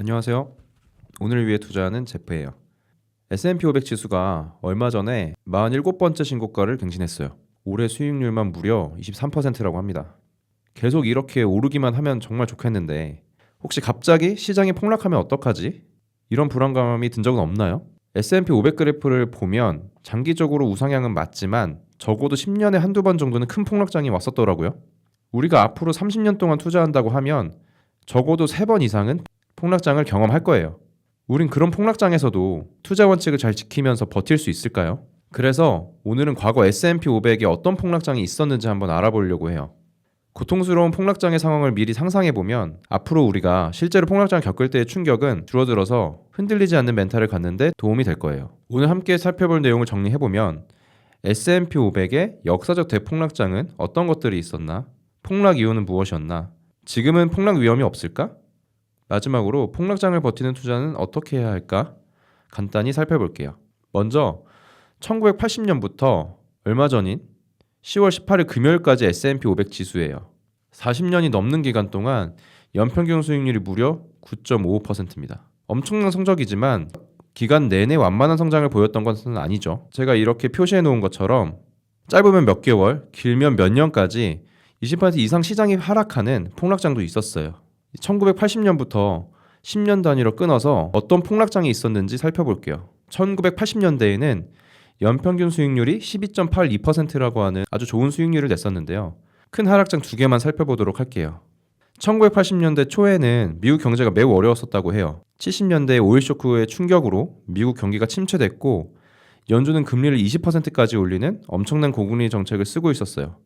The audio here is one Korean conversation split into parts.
안녕하세요. 오늘 위해 투자하는 제프예요. S&P 500 지수가 얼마 전에 47번째 신고가를 갱신했어요. 올해 수익률만 무려 23%라고 합니다. 계속 이렇게 오르기만 하면 정말 좋겠는데 혹시 갑자기 시장이 폭락하면 어떡하지? 이런 불안감이 든 적은 없나요? S&P 500 그래프를 보면 장기적으로 우상향은 맞지만 적어도 10년에 한두 번 정도는 큰 폭락장이 왔었더라고요. 우리가 앞으로 30년 동안 투자한다고 하면 적어도 3번 이상은 폭락장을 경험할 거예요. 우린 그런 폭락장에서도 투자 원칙을 잘 지키면서 버틸 수 있을까요? 그래서 오늘은 과거 S&P 500에 어떤 폭락장이 있었는지 한번 알아보려고 해요. 고통스러운 폭락장의 상황을 미리 상상해 보면 앞으로 우리가 실제로 폭락장을 겪을 때의 충격은 줄어들어서 흔들리지 않는 멘탈을 갖는데 도움이 될 거예요. 오늘 함께 살펴볼 내용을 정리해 보면 S&P 500의 역사적 대폭락장은 어떤 것들이 있었나? 폭락 이유는 무엇이었나? 지금은 폭락 위험이 없을까? 마지막으로 폭락장을 버티는 투자는 어떻게 해야 할까? 간단히 살펴볼게요. 먼저 1980년부터 얼마 전인 10월 18일 금요일까지 S&P 500 지수예요. 40년이 넘는 기간 동안 연평균 수익률이 무려 9.55%입니다. 엄청난 성적이지만 기간 내내 완만한 성장을 보였던 것은 아니죠. 제가 이렇게 표시해 놓은 것처럼 짧으면 몇 개월, 길면 몇 년까지 20% 이상 시장이 하락하는 폭락장도 있었어요. 1980년부터 10년 단위로 끊어서 어떤 폭락장이 있었는지 살펴볼게요. 1980년대에는 연평균 수익률이 12.82%라고 하는 아주 좋은 수익률을 냈었는데요. 큰 하락장 두 개만 살펴보도록 할게요. 1980년대 초에는 미국 경제가 매우 어려웠었다고 해요. 70년대 오일 쇼크의 충격으로 미국 경기가 침체됐고 연준은 금리를 20%까지 올리는 엄청난 고금리 정책을 쓰고 있었어요.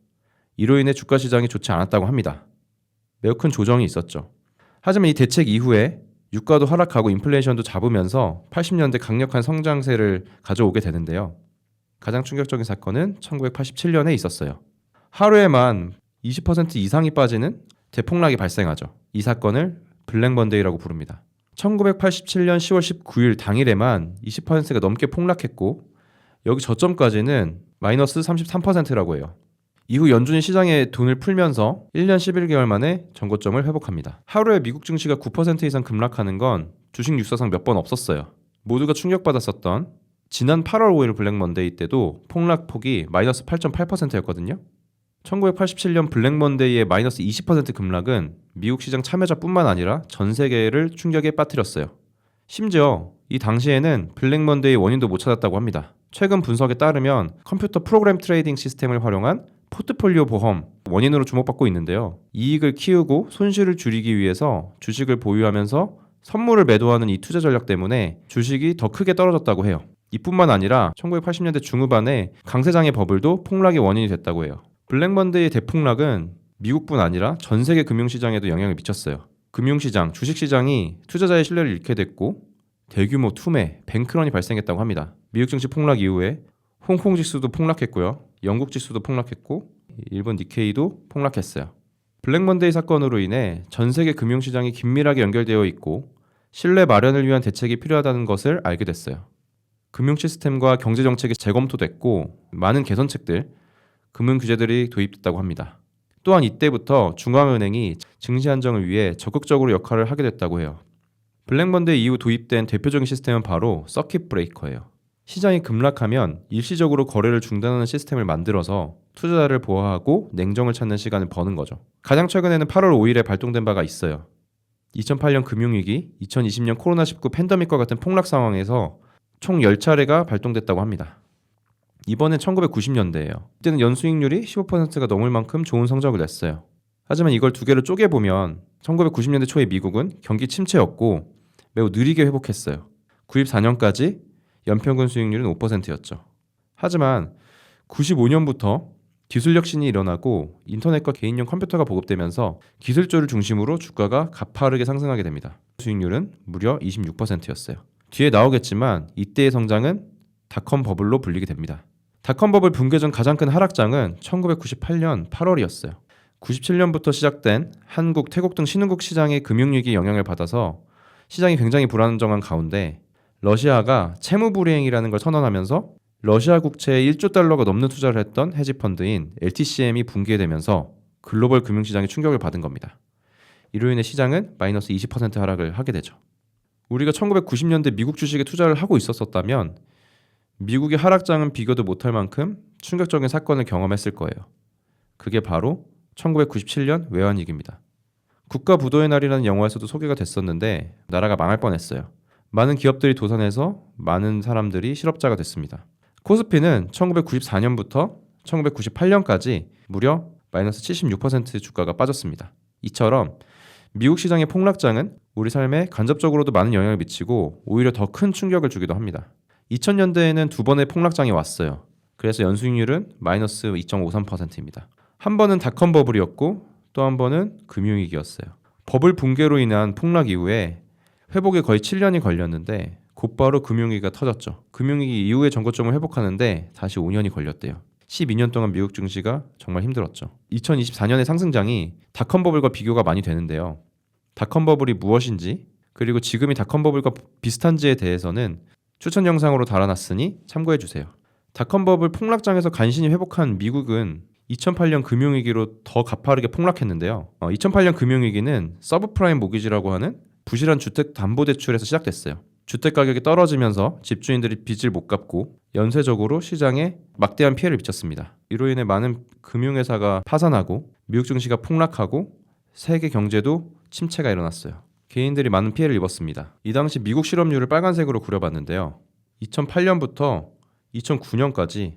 이로 인해 주가 시장이 좋지 않았다고 합니다. 매우 큰 조정이 있었죠. 하지만 이 대책 이후에 유가도 하락하고 인플레이션도 잡으면서 80년대 강력한 성장세를 가져오게 되는데요. 가장 충격적인 사건은 1987년에 있었어요. 하루에만 20% 이상이 빠지는 대폭락이 발생하죠. 이 사건을 블랙먼데이라고 부릅니다. 1987년 10월 19일 당일에만 20%가 넘게 폭락했고 여기 저점까지는 마이너스 33%라고 해요. 이후 연준이 시장에 돈을 풀면서 1년 11개월 만에 전고점을 회복합니다. 하루에 미국 증시가 9% 이상 급락하는 건 주식 육사상 몇 번 없었어요. 모두가 충격받았었던 지난 8월 5일 블랙 먼데이 때도 폭락 폭이 마이너스 8.8%였거든요. 1987년 블랙 먼데이의 마이너스 20% 급락은 미국 시장 참여자뿐만 아니라 전 세계를 충격에 빠뜨렸어요. 심지어 이 당시에는 블랙 먼데이 원인도 못 찾았다고 합니다. 최근 분석에 따르면 컴퓨터 프로그램 트레이딩 시스템을 활용한 포트폴리오 보험 원인으로 주목받고 있는데요. 이익을 키우고 손실을 줄이기 위해서 주식을 보유하면서 선물을 매도하는 이 투자 전략 때문에 주식이 더 크게 떨어졌다고 해요. 이뿐만 아니라 1980년대 중후반에 강세장의 버블도 폭락의 원인이 됐다고 해요. 블랙먼데이의 대폭락은 미국뿐 아니라 전 세계 금융시장에도 영향을 미쳤어요. 금융시장, 주식시장이 투자자의 신뢰를 잃게 됐고 대규모 투매, 뱅크런이 발생했다고 합니다. 미국 증시 폭락 이후에 홍콩 지수도 폭락했고요. 영국 지수도 폭락했고 일본 니케이도 폭락했어요. 블랙먼데이 사건으로 인해 전 세계 금융시장이 긴밀하게 연결되어 있고 신뢰 마련을 위한 대책이 필요하다는 것을 알게 됐어요. 금융 시스템과 경제 정책이 재검토됐고 많은 개선책들, 금융 규제들이 도입됐다고 합니다. 또한 이때부터 중앙은행이 증시 안정을 위해 적극적으로 역할을 하게 됐다고 해요. 블랙먼데이 이후 도입된 대표적인 시스템은 바로 서킷 브레이커예요. 시장이 급락하면 일시적으로 거래를 중단하는 시스템을 만들어서 투자자를 보호하고 냉정을 찾는 시간을 버는 거죠. 가장 최근에는 8월 5일에 발동된 바가 있어요. 2008년 금융위기, 2020년 코로나19 팬데믹과 같은 폭락 상황에서 총 10차례가 발동됐다고 합니다. 이번엔 1990년대예요. 이때는 연수익률이 15%가 넘을 만큼 좋은 성적을 냈어요. 하지만 이걸 두 개로 쪼개보면 1990년대 초에 미국은 경기 침체였고 매우 느리게 회복했어요. 94년까지 연평균 수익률은 5%였죠. 하지만 95년부터 기술 혁신이 일어나고 인터넷과 개인용 컴퓨터가 보급되면서 기술주를 중심으로 주가가 가파르게 상승하게 됩니다. 수익률은 무려 26%였어요. 뒤에 나오겠지만 이때의 성장은 닷컴 버블로 불리게 됩니다. 닷컴 버블 붕괴 전 가장 큰 하락장은 1998년 8월이었어요. 97년부터 시작된 한국, 태국 등 신흥국 시장의 금융위기 영향을 받아서 시장이 굉장히 불안정한 가운데 러시아가 채무 불이행이라는 걸 선언하면서 러시아 국채에 1조 달러가 넘는 투자를 했던 헤지펀드인 LTCM이 붕괴되면서 글로벌 금융 시장에 충격을 받은 겁니다. 이로 인해 시장은 마이너스 20% 하락을 하게 되죠. 우리가 1990년대 미국 주식에 투자를 하고 있었었다면 미국의 하락장은 비교도 못할 만큼 충격적인 사건을 경험했을 거예요. 그게 바로 1997년 외환위기입니다. 국가 부도의 날이라는 영화에서도 소개가 됐었는데 나라가 망할 뻔했어요. 많은 기업들이 도산해서 많은 사람들이 실업자가 됐습니다. 코스피는 1994년부터 1998년까지 무려 마이너스 76% 주가가 빠졌습니다. 이처럼 미국 시장의 폭락장은 우리 삶에 간접적으로도 많은 영향을 미치고 오히려 더 큰 충격을 주기도 합니다. 2000년대에는 두 번의 폭락장이 왔어요. 그래서 연수익률은 마이너스 2.53%입니다. 한 번은 닷컴 버블이었고 또 한 번은 금융위기였어요. 버블 붕괴로 인한 폭락 이후에 회복에 거의 7년이 걸렸는데 곧바로 금융위기가 터졌죠. 금융위기 이후에 정거점을 회복하는데 다시 5년이 걸렸대요. 12년 동안 미국 증시가 정말 힘들었죠. 2024년의 상승장이 닷컴 버블과 비교가 많이 되는데요. 닷컴 버블이 무엇인지 그리고 지금이 닷컴 버블과 비슷한지에 대해서는 추천 영상으로 달아놨으니 참고해 주세요. 닷컴 버블 폭락장에서 간신히 회복한 미국은 2008년 금융위기로 더 가파르게 폭락했는데요. 어, 2008년 금융위기는 서브프라임 모기지라고 하는 부실한 주택 담보 대출에서 시작됐어요. 주택 가격이 떨어지면서 집주인들이 빚을 못 갚고 연쇄적으로 시장에 막대한 피해를 미쳤습니다. 이로 인해 많은 금융회사가 파산하고 미국 증시가 폭락하고 세계 경제도 침체가 일어났어요. 개인들이 많은 피해를 입었습니다. 이 당시 미국 실업률을 빨간색으로 그려봤는데요. 2008년부터 2009년까지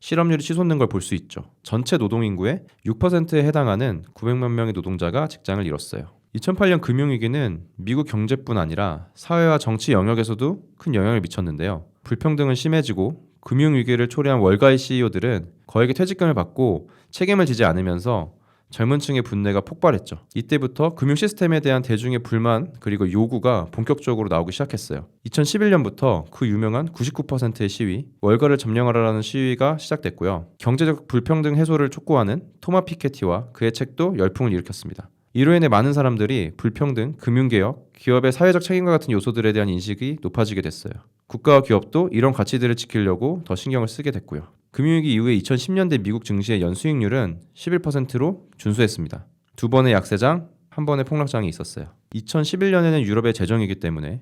실업률이 치솟는 걸 볼 수 있죠. 전체 노동 인구의 6%에 해당하는 900만 명의 노동자가 직장을 잃었어요. 2008년 금융위기는 미국 경제뿐 아니라 사회와 정치 영역에서도 큰 영향을 미쳤는데요. 불평등은 심해지고 금융위기를 초래한 월가의 CEO들은 거액의 퇴직금을 받고 책임을 지지 않으면서 젊은 층의 분내가 폭발했죠. 이때부터 금융 시스템에 대한 대중의 불만 그리고 요구가 본격적으로 나오기 시작했어요. 2011년부터 그 유명한 99%의 시위, 월가를 점령하라는 시위가 시작됐고요. 경제적 불평등 해소를 촉구하는 토마 피케티와 그의 책도 열풍을 일으켰습니다. 이로 인해 많은 사람들이 불평등, 금융개혁, 기업의 사회적 책임과 같은 요소들에 대한 인식이 높아지게 됐어요. 국가와 기업도 이런 가치들을 지키려고 더 신경을 쓰게 됐고요. 금융위기 이후에 2010년대 미국 증시의 연수익률은 11%로 준수했습니다. 두 번의 약세장, 한 번의 폭락장이 있었어요. 2011년에는 유럽의 재정이기 때문에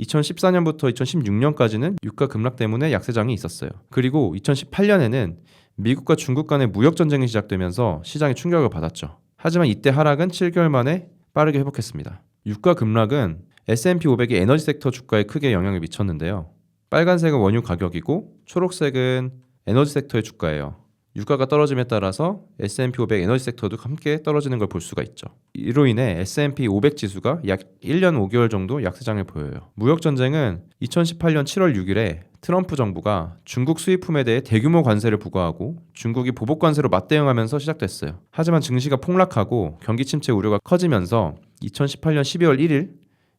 2014년부터 2016년까지는 유가 급락 때문에 약세장이 있었어요. 그리고 2018년에는 미국과 중국 간의 무역 전쟁이 시작되면서 시장이 충격을 받았죠. 하지만 이때 하락은 7개월 만에 빠르게 회복했습니다. 유가 급락은 S&P 500의 에너지 섹터 주가에 크게 영향을 미쳤는데요. 빨간색은 원유 가격이고 초록색은 에너지 섹터의 주가예요. 유가가 떨어짐에 따라서 S&P 500 에너지 섹터도 함께 떨어지는 걸 볼 수가 있죠. 이로 인해 S&P 500 지수가 약 1년 5개월 정도 약세장을 보여요. 무역 전쟁은 2018년 7월 6일에 트럼프 정부가 중국 수입품에 대해 대규모 관세를 부과하고 중국이 보복 관세로 맞대응하면서 시작됐어요. 하지만 증시가 폭락하고 경기 침체 우려가 커지면서 2018년 12월 1일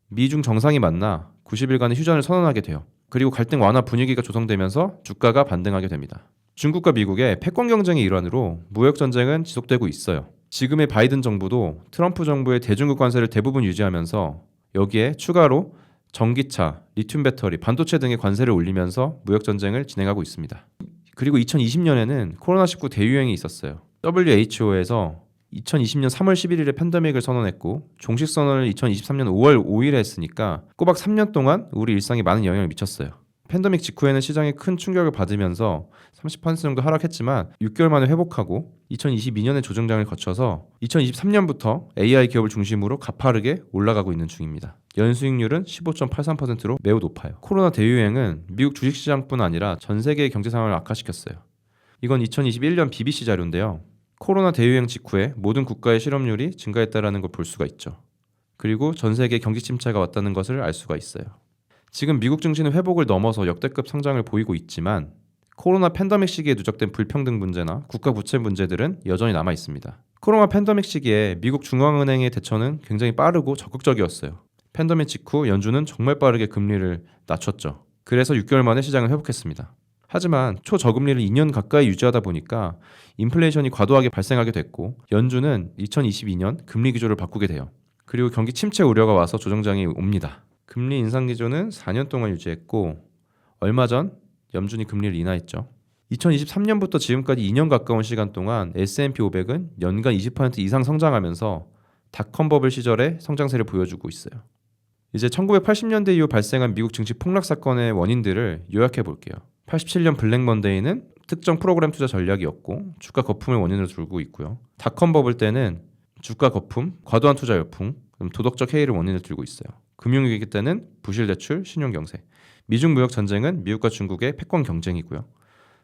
미중 정상이 만나 90일간의 휴전을 선언하게 돼요. 그리고 갈등 완화 분위기가 조성되면서 주가가 반등하게 됩니다. 중국과 미국의 패권 경쟁의 일환으로 무역 전쟁은 지속되고 있어요. 지금의 바이든 정부도 트럼프 정부의 대중국 관세를 대부분 유지하면서 여기에 추가로 전기차, 리튬 배터리, 반도체 등의 관세를 올리면서 무역 전쟁을 진행하고 있습니다. 그리고 2020년에는 코로나19 대유행이 있었어요. WHO에서 2020년 3월 11일에 팬데믹을 선언했고 종식 선언을 2023년 5월 5일에 했으니까 꼬박 3년 동안 우리 일상에 많은 영향을 미쳤어요. 팬데믹 직후에는 시장이 큰 충격을 받으면서 30% 정도 하락했지만 6개월 만에 회복하고 2022년에 조정장을 거쳐서 2023년부터 AI 기업을 중심으로 가파르게 올라가고 있는 중입니다. 연수익률은 15.83%로 매우 높아요. 코로나 대유행은 미국 주식시장뿐 아니라 전 세계의 경제 상황을 악화시켰어요. 이건 2021년 BBC 자료인데요. 코로나 대유행 직후에 모든 국가의 실업률이 증가했다라는 걸 볼 수가 있죠. 그리고 전 세계 경기 침체가 왔다는 것을 알 수가 있어요. 지금 미국 증시는 회복을 넘어서 역대급 성장을 보이고 있지만 코로나 팬데믹 시기에 누적된 불평등 문제나 국가 부채 문제들은 여전히 남아 있습니다. 코로나 팬데믹 시기에 미국 중앙은행의 대처는 굉장히 빠르고 적극적이었어요. 팬데믹 직후 연준은 정말 빠르게 금리를 낮췄죠. 그래서 6개월 만에 시장을 회복했습니다. 하지만 초저금리를 2년 가까이 유지하다 보니까 인플레이션이 과도하게 발생하게 됐고 연준은 2022년 금리 기조를 바꾸게 돼요. 그리고 경기 침체 우려가 와서 조정장이 옵니다. 금리 인상 기조는 4년 동안 유지했고 얼마 전 염준이 금리를 인하했죠. 2023년부터 지금까지 2년 가까운 시간 동안 S&P 500은 연간 20% 이상 성장하면서 닷컴 버블 시절의 성장세를 보여주고 있어요. 이제 1980년대 이후 발생한 미국 증시 폭락 사건의 원인들을 요약해 볼게요. 87년 블랙 먼데이는 특정 프로그램 투자 전략이었고 주가 거품을 원인으로 두고 있고요. 닷컴 버블 때는 주가 거품, 과도한 투자 열풍, 그럼 도덕적 해이를 원인을 들고 있어요. 금융위기 때는 부실 대출, 신용 경세. 미중 무역 전쟁은 미국과 중국의 패권 경쟁이고요.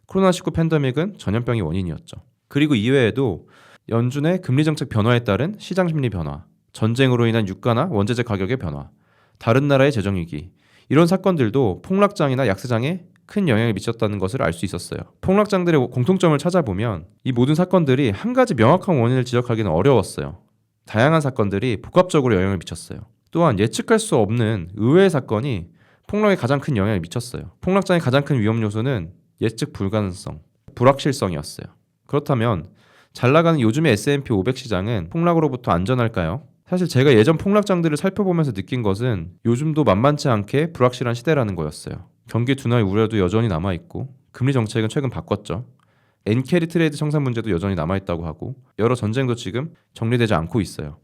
코로나19 팬데믹은 전염병이 원인이었죠. 그리고 이외에도 연준의 금리 정책 변화에 따른 시장 심리 변화, 전쟁으로 인한 유가나 원재재 가격의 변화, 다른 나라의 재정 위기 이런 사건들도 폭락장이나 약세장에 큰 영향을 미쳤다는 것을 알 수 있었어요. 폭락장들의 공통점을 찾아보면 이 모든 사건들이 한 가지 명확한 원인을 지적하기는 어려웠어요. 다양한 사건들이 복합적으로 영향을 미쳤어요. 또한 예측할 수 없는 의외의 사건이 폭락에 가장 큰 영향을 미쳤어요. 폭락장의 가장 큰 위험 요소는 예측 불가능성, 불확실성이었어요. 그렇다면 잘 나가는 요즘의 S&P 500 시장은 폭락으로부터 안전할까요? 사실 제가 예전 폭락장들을 살펴보면서 느낀 것은 요즘도 만만치 않게 불확실한 시대라는 거였어요. 경기 둔화의 우려도 여전히 남아 있고 금리 정책은 최근 바꿨죠. 엔캐리 트레이드 청산 문제도 여전히 남아 있다고 하고 여러 전쟁도 지금 정리되지 않고 있어요.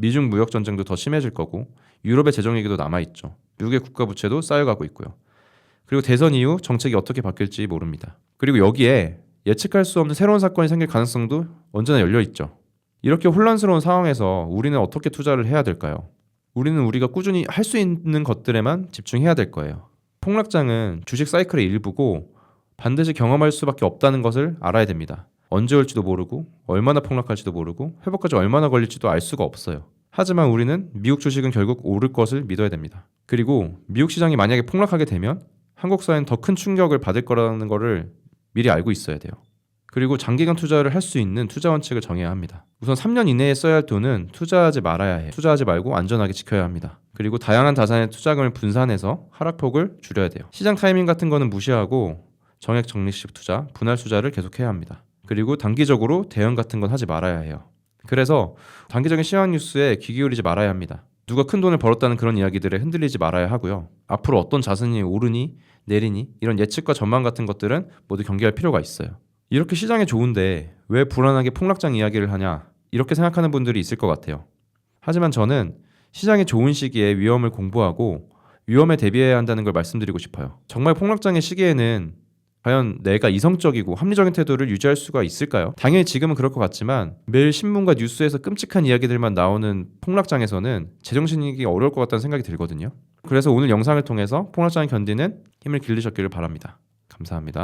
미중 무역 전쟁도 더 심해질 거고 유럽의 재정 위기도 남아 있죠. 미국의 국가 부채도 쌓여가고 있고요. 그리고 대선 이후 정책이 어떻게 바뀔지 모릅니다. 그리고 여기에 예측할 수 없는 새로운 사건이 생길 가능성도 언제나 열려 있죠. 이렇게 혼란스러운 상황에서 우리는 어떻게 투자를 해야 될까요? 우리는 우리가 꾸준히 할 수 있는 것들에만 집중해야 될 거예요. 폭락장은 주식 사이클의 일부고 반드시 경험할 수밖에 없다는 것을 알아야 됩니다. 언제 올지도 모르고 얼마나 폭락할지도 모르고 회복까지 얼마나 걸릴지도 알 수가 없어요. 하지만 우리는 미국 주식은 결국 오를 것을 믿어야 됩니다. 그리고 미국 시장이 만약에 폭락하게 되면 한국 사회는 더 큰 충격을 받을 거라는 것을 미리 알고 있어야 돼요. 그리고 장기간 투자를 할 수 있는 투자 원칙을 정해야 합니다. 우선 3년 이내에 써야 할 돈은 투자하지 말아야 해. 투자하지 말고 안전하게 지켜야 합니다. 그리고 다양한 자산의 투자금을 분산해서 하락폭을 줄여야 돼요. 시장 타이밍 같은 거는 무시하고 정액 적립식 투자, 분할 투자를 계속해야 합니다. 그리고 단기적으로 대응 같은 건 하지 말아야 해요. 그래서 단기적인 시황 뉴스에 귀 기울이지 말아야 합니다. 누가 큰 돈을 벌었다는 그런 이야기들에 흔들리지 말아야 하고요. 앞으로 어떤 자산이 오르니 내리니 이런 예측과 전망 같은 것들은 모두 경계할 필요가 있어요. 이렇게 시장에 좋은데 왜 불안하게 폭락장 이야기를 하냐 이렇게 생각하는 분들이 있을 것 같아요. 하지만 저는 시장에 좋은 시기에 위험을 공부하고 위험에 대비해야 한다는 걸 말씀드리고 싶어요. 정말 폭락장의 시기에는 과연 내가 이성적이고 합리적인 태도를 유지할 수가 있을까요? 당연히 지금은 그럴 것 같지만 매일 신문과 뉴스에서 끔찍한 이야기들만 나오는 폭락장에서는 제정신이기 어려울 것 같다는 생각이 들거든요. 그래서 오늘 영상을 통해서 폭락장을 견디는 힘을 길르셨기를 바랍니다. 감사합니다.